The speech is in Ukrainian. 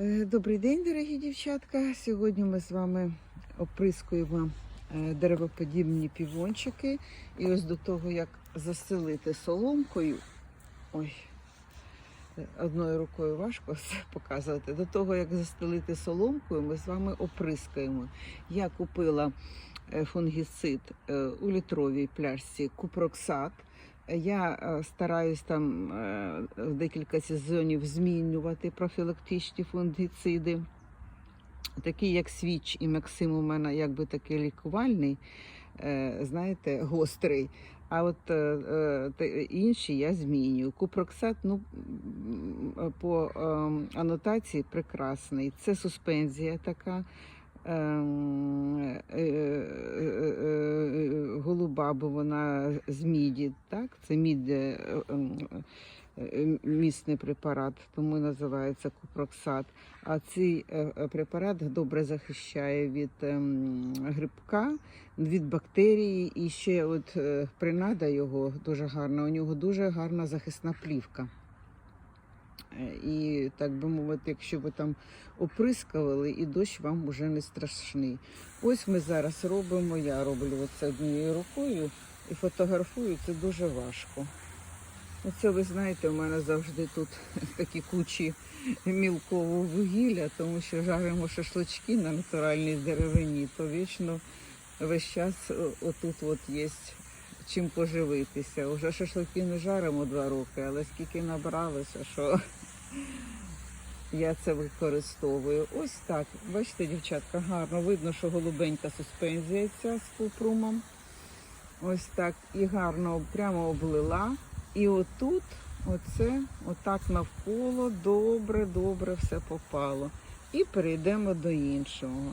Е, Добрий день, дорогі дівчатка. Сьогодні ми з вами оприскуємо е, деревоподібні півончики. І ось до того, як застелити соломкою. Ой, одною рукою важко показувати. До того, як застелити соломкою, ми з вами оприскаємо. Я купила е, фунгіцид у літровій пляшці Купроксат. Я е, стараюсь там е, декілька сезонів змінювати профілактичні фунгіциди. Такі як свіч і Максим у мене якби такий лікувальний, е, знаєте, гострий. А от інші я змінюю. Купроксат, ну по е, анотації прекрасний. Це суспензія така. ем, бо вона з міді, так? Це мід е, ем, е, місний препарат, тому називається купроксат. А цей е, препарат добре захищає від ем, грибка, від бактерії. І ще от принада його дуже гарна. У нього дуже гарна захисна плівка. Е, І так би мовити, якщо ви там оприскували, і дощ вам уже не страшний. Ось ми зараз робимо. Я роблю це однією рукою і фотографую. Це дуже важко. Оце ви знаєте, у мене завжди тут такі кучі мілкового вугілля, тому що жаримо шашлички на натуральній деревині, то вічно весь час отут от є чим поживитися. Уже шашлики не жаримо два роки, але скільки набралося, що я це використовую. Ось так. Бачите, дівчатка, гарно видно, що голубенька суспензія ця з купрумом. Ось так. І гарно прямо облила. І отут, оце, отак навколо, добре, добре все попало. І перейдемо до іншого.